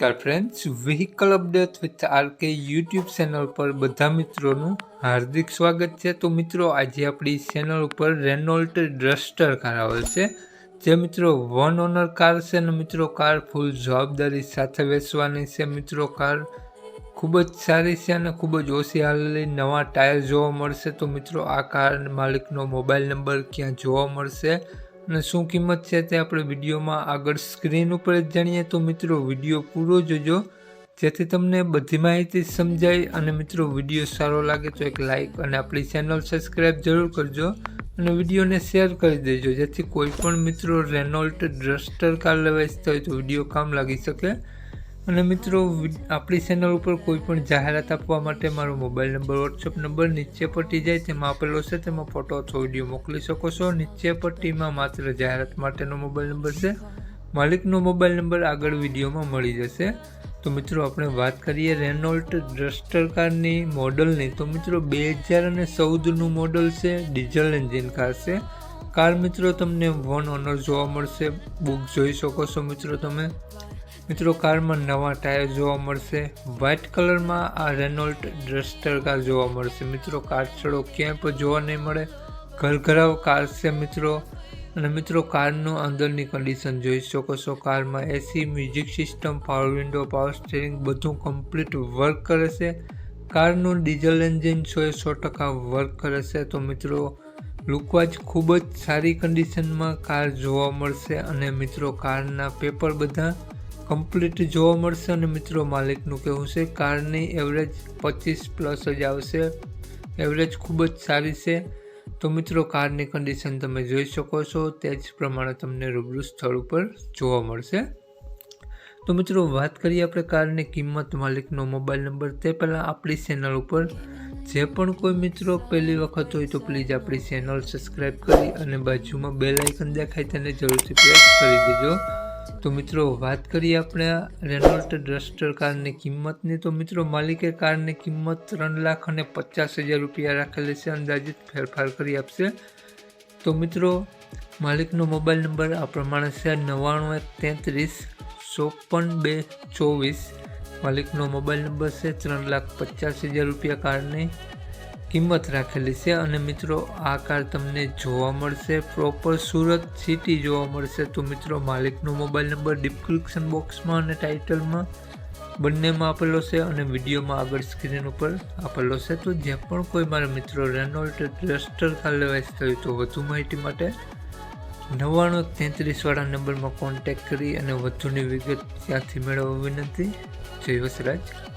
નમસ્કાર friends vehicle update with RK YouTube channel પર બધા મિત્રોનું હાર્દિક સ્વાગત છે. તો મિત્રો, આજે આપણી ચેનલ ઉપર રેનોલ્ટ ડ્રસ્ટર કાર આવેલ છે. જે મિત્રો વન ઓનર કાર છે અને મિત્રો કાર ફૂલ જવાબદારી સાથે વેચવાની છે. મિત્રો કાર ખૂબ જ સારી છે અને ખૂબ જ ઓછી હાલેલી નવા ટાયર જોવા મળશે. તો મિત્રો, આ કાર માલિકનો મોબાઈલ નંબર ક્યાં જોવા મળશે? અને શું કિંમત છે તે આપણે વિડીયોમાં આગળ સ્ક્રીન ઉપર જ જાણીએ. તો મિત્રો, વીડિયો પૂરો જોજો. જેથી તમને બધી માહિતી સમજાય અને મિત્રો, વીડિયો સારો લાગે તો એક લાઇક અને આપણી ચેનલ સબસ્ક્રાઈબ જરૂર કરજો અને વિડીયોને શેર કરી દેજો. જેથી કોઈ પણ મિત્રો રેનોલ્ટ ડ્રસ્ટર કાર લેવા ઈચ્છતા હોય તો વીડિયો કામ લાગી શકે. અને મિત્રો આપણી ચેનલ ઉપર કોઈ પણ જાહેરાત આપવા માટે મારો મોબાઈલ નંબર વોટ્સઅપ નંબર નીચે પટ્ટી જાય, તેમાં આપેલો છે, તેમાં ફોટો અથવા વીડિયો મોકલી શકો છો. નીચે પટ્ટીમાં માત્ર જાહેરાત માટેનો મોબાઈલ નંબર છે. માલિકનો મોબાઈલ નંબર આગળ વિડીયોમાં મળી જશે. તો મિત્રો, આપણે વાત કરીએ રેનોલ્ટ ડસ્ટર કારની મોડલની. તો મિત્રો બે હજાર અને ચૌદનું મોડલ છે, ડીઝલ એન્જિન કાર છે. કાર મિત્રો, તમને વન ઓનર જોવા મળશે. બુક જોઈ શકો છો મિત્રો તમે. મિત્રો, કારમાં નવા ટાયર જોવા મળશે. વ્હાઇટ કલરમાં આ રેનોલ્ટ ડસ્ટર કાર જોવા મળશે. મિત્રો કાર છડો ક્યાંય પણ જોવા નહીં મળે. ઘરઘરાવ કાર છે, મિત્રો. અને મિત્રો, કારનું અંદરની કન્ડિશન જોઈ શકો છો. કારમાં AC music system power window power steering બધું કમ્પ્લીટ વર્ક કરે છે. કારનું ડીઝલ એન્જિન સો એ સો ટકા વર્ક કરે છે. તો મિત્રો લુકવાઇઝ ખૂબ જ સારી કન્ડિશનમાં કાર જોવા મળશે. અને મિત્રો, કારના પેપર બધા કમ્પ્લીટ જોવા મળશે અને મિત્રો માલિકનું કહેવું છે, કારની એવરેજ પચીસ પ્લસ જ આવશે. એવરેજ ખૂબ જ સારી છે. તો મિત્રો, કારની કન્ડિશન તમે જોઈ શકો છો, તે જ પ્રમાણે તમને રૂબરૂ સ્થળ ઉપર જોવા મળશે. તો મિત્રો, વાત કરીએ આપણે કારની કિંમત માલિકનો મોબાઈલ નંબર. તે પહેલાં આપણી ચેનલ ઉપર જે પણ કોઈ મિત્રો પહેલી વખત હોય તો પ્લીઝ આપણી ચેનલ સબસ્ક્રાઈબ કરી અને બાજુમાં બે લાઇકન દેખાય, તેને જરૂરથી પ્રેસ કરી દેજો. તો મિત્રો, વાત કરીએ આપણે રેનોલ્ટ ડસ્ટર કારની કિંમતની. તો મિત્રો, માલિકે કારની કિંમત ત્રણ લાખ અને પચાસ હજાર રૂપિયા રાખેલી છે. અંદાજિત ફેરફાર કરી આપશે. તો મિત્રો, માલિકનો મોબાઈલ નંબર આ પ્રમાણે છે નવ્વાણું એક તેત્રીસ ચોપન બે ચોવીસ. માલિકનો મોબાઈલ નંબર છે ત્રણ લાખ પચાસ હજાર રૂપિયા કારની. કિંમત રાખેલી છે અને મિત્રો, આ કાર તમને જોવા મળશે. પ્રોપર સુરત સિટી જોવા મળશે. તો મિત્રો, માલિકનો મોબાઈલ નંબર ડિસ્ક્રિપ્શન બોક્સમાં અને ટાઇટલમાં બંનેમાં આપેલો છે અને વિડીયોમાં આગળ સ્ક્રીન ઉપર આપેલો છે. તો જે પણ કોઈ મારા મિત્રો રેનોલ્ટ ડસ્ટર કાર લેવાય થયું તો વધુ માહિતી માટે નવ્વાણું તેત્રીસવાળા નંબરમાં કોન્ટેક્ટ કરી અને વધુની વિગત ત્યાંથી મેળવવા વિનંતી. જય વસરાજ.